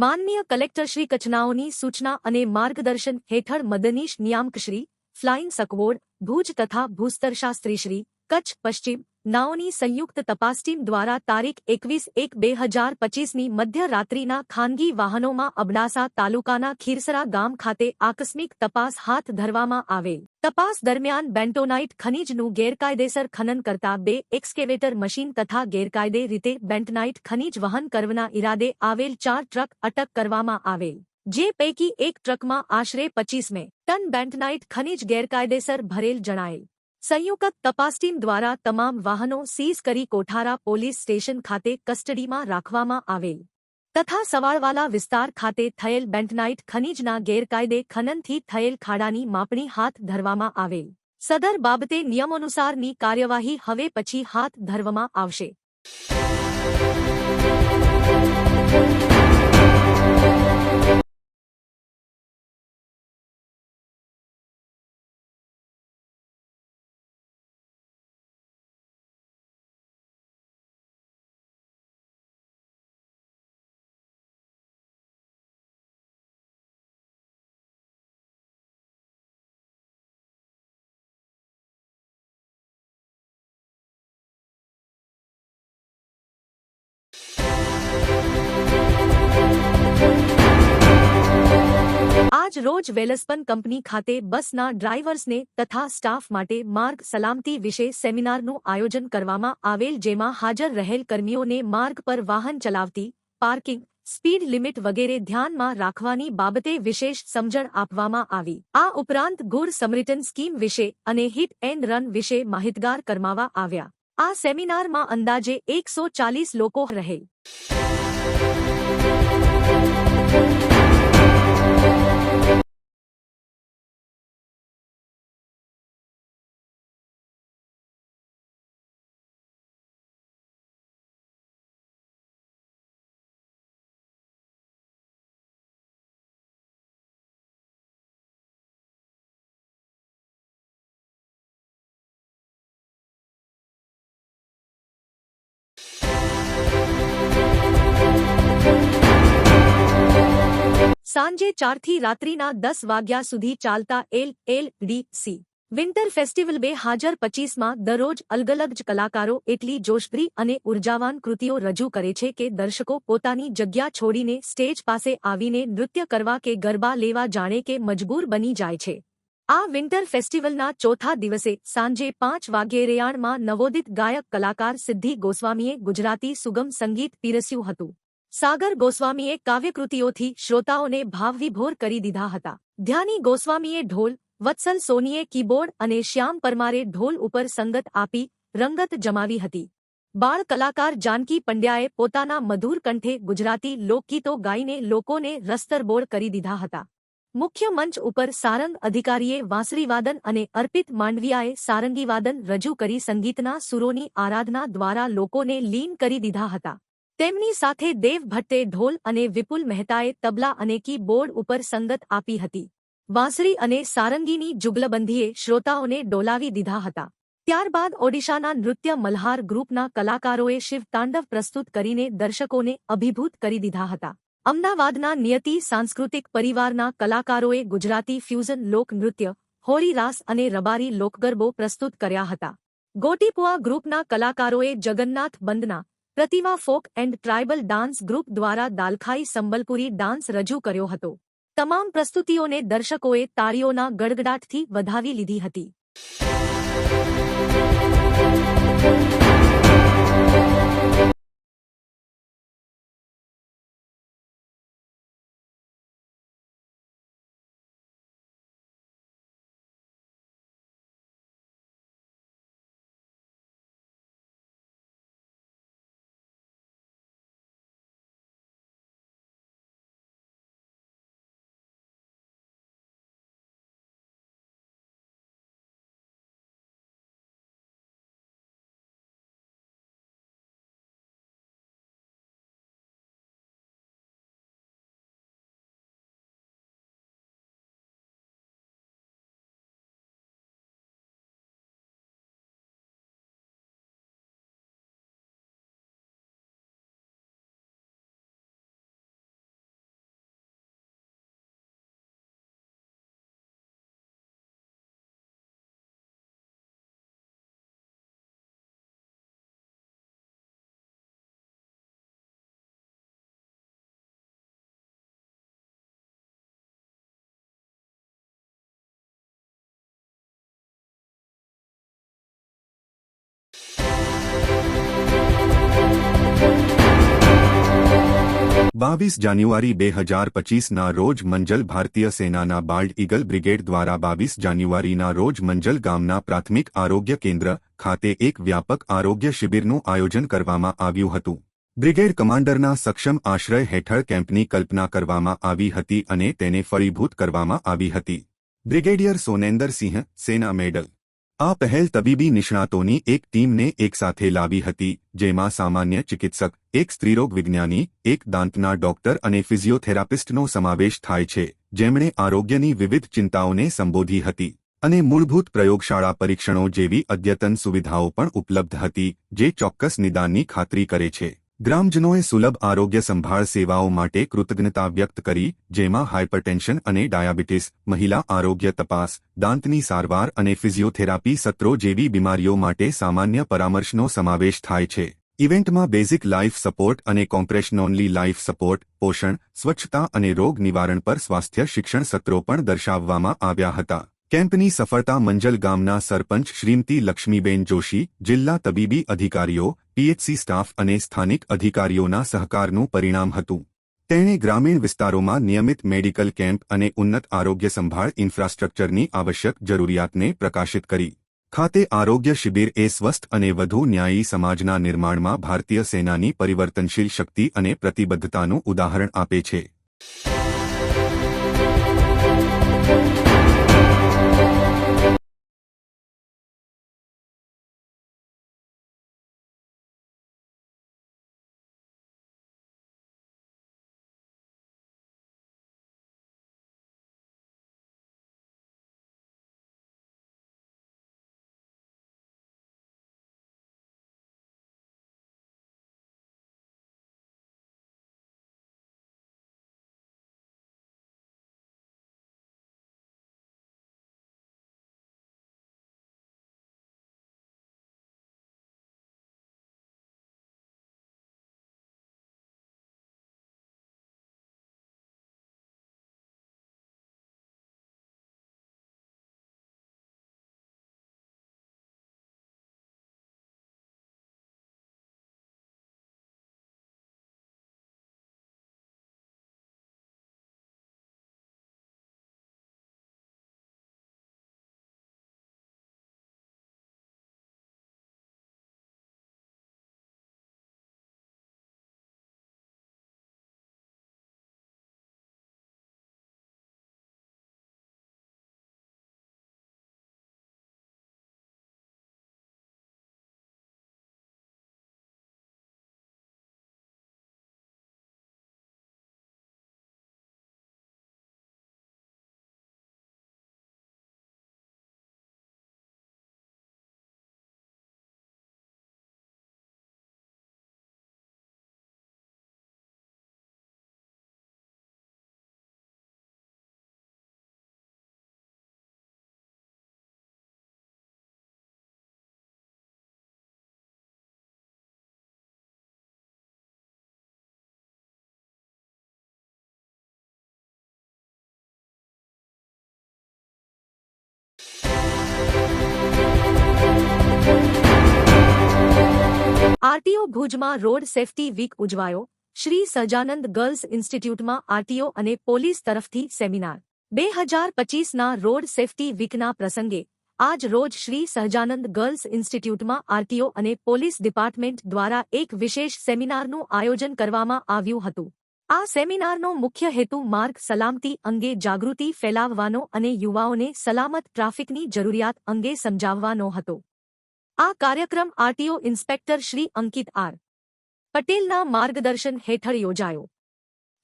માનનીય કલેક્ટર શ્રી કચનાઓની સૂચના અને માર્ગદર્શન હેઠળ મદનીશ નિયામકશ્રી ફ્લાઇંગ સકવોડ, ભુજ તથા ભૂસ્તરશાસ્ત્રીશ્રી કચ્છ પશ્ચિમ નાઓની સંયુક્ત તપાસ ટીમ દ્વારા તારીખ એકવીસ એક બે હજાર પચીસની મધ્યરાત્રિના ખાનગી વાહનોમાં અબડાસા તાલુકાના ખીરસરા ગામ ખાતે આકસ્મિક તપાસ હાથ ધરવામાં આવેલ. તપાસ દરમિયાન બેન્ટોનાઇટ ખનીજનું ગેરકાયદેસર ખનન કરતા બે એક્સકેવેટર મશીન તથા ગેરકાયદે રીતે બેન્ટનાઇટ ખનીજ વહન કરવાના ઇરાદે આવેલ ચાર ટ્રક અટક કરવામાં આવેલ, જે પૈકી એક ટ્રકમાં આશરે પચીસ મે ટન બેન્ટનાઇટ ખનીજ ગેરકાયદેસર ભરેલ જણાયેલ. સંયુક્ત તપાસ ટીમ દ્વારા તમામ વાહનો સીઝ કરી કોઠારા પોલીસ સ્ટેશન ખાતે કસ્ટડીમાં રાખવામાં આવેલ. તથા સવાળવાલા વિસ્તાર ખાતે થયેલ બેન્ટનાઇટ ખનીજના ગેરકાયદે ખનનથી થયેલ ખાડાની માપણી હાથ ધરવામાં આવેલ. સદર બાબતે નિયમાનુસારની કાર્યવાહી હવે પછી હાથ ધરવામાં આવશે. આજ રોજ વેલસ્પન કંપની ખાતે બસના ડ્રાઈવર્સને તથા સ્ટાફ માટે માર્ગ સલામતી વિશે સેમિનારનું આયોજન કરવામાં આવેલ જેમાં હાજર રહેલ કર્મીઓને માર્ગ પર વાહન ચલાવતી, પાર્કિંગ, સ્પીડ લિમિટ વગેરે ધ્યાનમાં રાખવાની બાબતે વિશેષ સમજણ આપવામાં આવી. આ ઉપરાંત ગુડ સમરિટન સ્કીમ વિશે અને હિટ એન્ડ રન વિશે માહિતગાર કરવામાં આવ્યા. આ સેમિનારમાં અંદાજે એકસો ચાલીસ લોકો રહેલ. સાંજે ચારથી રાત્રિના દસ વાગ્યા સુધી ચાલતા L L, D, C. Winter festival બે હાજર પચીસમાં દરરોજ અલગલગ જ કલાકારો એટલી જોશભરી અને ઉર્જાવાન કૃતિઓ રજૂ કરે છે કે દર્શકો પોતાની જગ્યા છોડીને સ્ટેજ પાસે આવીને નૃત્ય કરવા કે ગરબા લેવા જાણે કે મજબૂર બની જાય છે. આ વિન્ટર ફેસ્ટિવલના ચોથા દિવસે સાંજે પાંચ વાગ્યે રેયાણમાં નવોદિત ગાયક કલાકાર સિદ્ધિ ગોસ્વામીએ ગુજરાતી સુગમ સંગીત પીરસ્યું હતું. સાગર ગોસ્વામીએ કાવ્યકૃતિઓથી શ્રોતાઓને ભાવવિભોર કરી દીધા હતા. ધ્યાની ગોસ્વામીએ ઢોલ, વત્સલ સોનીએ કીબોર્ડ અને શ્યામ પરમારે ઢોલ ઉપર સંગત આપી, રંગત જમાવી હતી. બાળ કલાકાર જાનકી પંડ્યાએ પોતાના મધુર કંઠે ગુજરાતી લોકગીતો ગાઈને લોકોને રસ્તરબોળ કરી દીધા હતા. મુખ્ય મંચ ઉપર સારંગ અધિકારીએ વાંસરીવાદન અને અર્પિત માંડવિયાએ સારંગીવાદન રજૂ કરી સંગીતના સુરોની આરાધના દ્વારા લોકોને લીન કરી દીધા હતા. તેમની સાથે દેવ ભટ્ટે ઢોલ અને વિપુલ મહેતાએ તબલા અને કી બોર્ડ ઉપર સંગત આપી હતી. વાંસળી અને સારંગીની જુગલબંધીએ શ્રોતાઓને ડોલાવી દીધા હતા. ત્યારબાદ ઓડિશાના નૃત્ય મલ્હાર ગ્રુપના કલાકારોએ શિવ તાંડવ પ્રસ્તુત કરીને દર્શકોને અભિભૂત કરી દીધા હતા. અમદાવાદના નિયતિ સાંસ્કૃતિક પરિવારના કલાકારોએ ગુજરાતી ફ્યુઝન લોક નૃત્ય, હોળી રાસ અને રબારી લોકગરબો પ્રસ્તુત કર્યા હતા. ગોટીપુઆ ગ્રુપના કલાકારોએ Jagannath Bandana Pratima folk and tribal dance group દ્વારા દાલખાઈ સંબલપુરી ડાન્સ રજૂ કર્યો હતો તમામ પ્રસ્તુતિઓને દર્શકોએ તાળીઓના ગડગડાટથી વધાવી લીધી હતી Thank you. બાવીસ જાન્યુઆરી બે હજાર પચીસના રોજ મંજલ ભારતીય સેનાના બાલ્ડ ઇગલ બ્રિગેડ દ્વારા બાવીસ જાન્યુઆરીના રોજ મંજલ ગામના પ્રાથમિક આરોગ્ય કેન્દ્ર ખાતે એક વ્યાપક આરોગ્ય શિબિરનું આયોજન કરવામાં આવ્યું હતું. બ્રિગેડ કમાન્ડરના સક્ષમ આશ્રય હેઠળ કેમ્પની કલ્પના કરવામાં આવી હતી અને તેને ફળીભૂત કરવામાં આવી હતી. બ્રિગેડિયર સોનેન્દર સિંહ સેના મેડલ આ પહેલ તબીબી નિષ્ણાતોની એક ટીમને એકસાથે લાવી હતી, જેમાં સામાન્ય ચિકિત્સક, એક સ્ત્રીરોગ વિજ્ઞાની, એક દાંતના ડોક્ટર અને ફિઝિયોથેરાપિસ્ટનો સમાવેશ થાય છે, જેમણે આરોગ્યની વિવિધ ચિંતાઓને સંબોધી હતી. અને મૂળભૂત પ્રયોગશાળા પરીક્ષણો જેવી અદ્યતન સુવિધાઓ પણ ઉપલબ્ધ હતી, જે ચોક્કસ નિદાનની ખાતરી કરે છે. ગ્રામજનોએ સુલભ આરોગ્ય સંભાળ સેવાઓ માટે કૃતજ્ઞતા વ્યક્ત કરી, જેમાં હાઇપરટેન્શન અને ડાયાબિટીસ, મહિલા આરોગ્ય તપાસ, દાંતની સારવાર અને ફિઝિયોથેરાપી સત્રો જેવી બીમારીઓ માટે સામાન્ય પરામર્શનો સમાવેશ થાય છે. ઇવેન્ટમાં બેઝિક લાઇફ સપોર્ટ અને કોમ્પ્રેશન ઓનલી લાઇફ સપોર્ટ, પોષણ, સ્વચ્છતા અને રોગ નિવારણ પર સ્વાસ્થ્ય શિક્ષણ સત્રો પણ દર્શાવવામાં આવ્યા હતા. કેમ્પની સફળતા મંજલ ગામના સરપંચ શ્રીમતી લક્ષ્મીબેન જોશી, જિલ્લા તબીબી અધિકારીઓ, પીએચસી સ્ટાફ અને સ્થાનિક અધિકારીઓના સહકારનું પરિણામ હતું. તેણે ગ્રામીણ વિસ્તારોમાં નિયમિત મેડિકલ કેમ્પ અને ઉન્નત આરોગ્ય સંભાળ ઇન્ફ્રાસ્ટ્રક્ચરની આવશ્યક જરૂરિયાતને પ્રકાશિત કરી. ખાતે આરોગ્ય શિબિર એ સ્વસ્થ અને વધુ ન્યાયી સમાજના નિર્માણમાં ભારતીય સેનાની પરિવર્તનશીલ શક્તિ અને પ્રતિબદ્ધતાનું ઉદાહરણ આપે છે. આરટીઓ ભુજમાં રોડ સેફટી વીક ઉજવાયો. શ્રી સજાનંદ ગર્લ્સ ઇન્સ્ટિટ્યૂટમાં આરટીઓ અને પોલીસ તરફથી સેમિનાર. બે હજાર પચીસના રોડ સેફટી વીકના પ્રસંગે આજ રોજ શ્રી સહજાનંદ ગર્લ્સ ઇન્સ્ટિટ્યૂટમાં આરટીઓ અને પોલીસ ડિપાર્ટમેન્ટ દ્વારા એક વિશેષ સેમિનારનું આયોજન કરવામાં આવ્યું હતું. આ સેમિનારનો મુખ્ય હેતુ માર્ગ સલામતી અંગે જાગૃતિ ફેલાવવાનો અને યુવાઓને સલામત ટ્રાફિકની જરૂરિયાત અંગે સમજાવવાનો હતો. આ કાર્યક્રમ RTO inspector Shri Ankit R. પટેલના માર્ગદર્શન હેઠળ યોજાયો.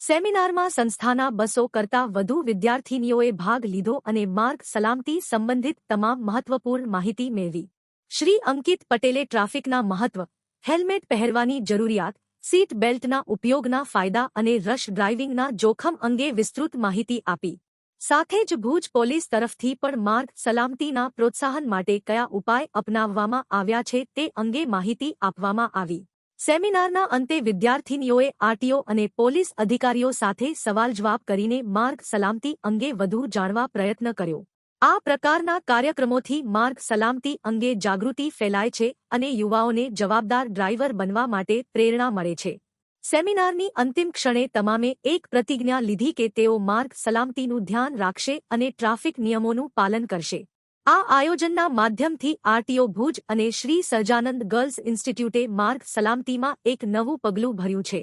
સેમિનારમાં સંસ્થાના બસો કરતાં વધુ વિદ્યાર્થીનીઓએ ભાગ લીધો અને માર્ગ સલામતી સંબંધિત તમામ મહત્વપૂર્ણ માહિતી મેળવી. શ્રી અંકિત પટેલે ટ્રાફિકના મહત્વ, હેલ્મેટ પહેરવાની જરૂરિયાત, સીટ બેલ્ટના ઉપયોગના ફાયદા અને રશ ડ્રાઇવિંગના જોખમ અંગે વિસ્તૃત માહિતી આપી. સાથે જ ભુજ પોલીસ તરફથી પણ માર્ગ સલામતીના પ્રોત્સાહન માટે કયા ઉપાય અપનાવવામાં આવ્યા છે તે અંગે માહિતી આપવામાં આવી. સેમિનારના અંતે વિદ્યાર્થીનીઓએ આરટીઓ અને પોલીસ અધિકારીઓ સાથે સવાલ જવાબ કરીને માર્ગ સલામતી અંગે વધુ જાણવા પ્રયત્ન કર્યો. આ પ્રકારના કાર્યક્રમોથી માર્ગ સલામતી અંગે જાગૃતિ ફેલાય છે અને યુવાઓને જવાબદાર ડ્રાઈવર બનવા માટે પ્રેરણા મળે છે. સેમિનારની અંતિમ ક્ષણે તમામે એક પ્રતિજ્ઞા લીધી કે તેઓ માર્ગ સલામતીનું ધ્યાન રાખશે અને ટ્રાફિક નિયમોનું પાલન કરશે. આ આયોજનના માધ્યમથી આરટીઓ ભુજ અને શ્રી સહજાનંદ ગર્લ્સ ઇન્સ્ટિટ્યૂટે માર્ગ સલામતીમાં એક નવું પગલું ભર્યું છે.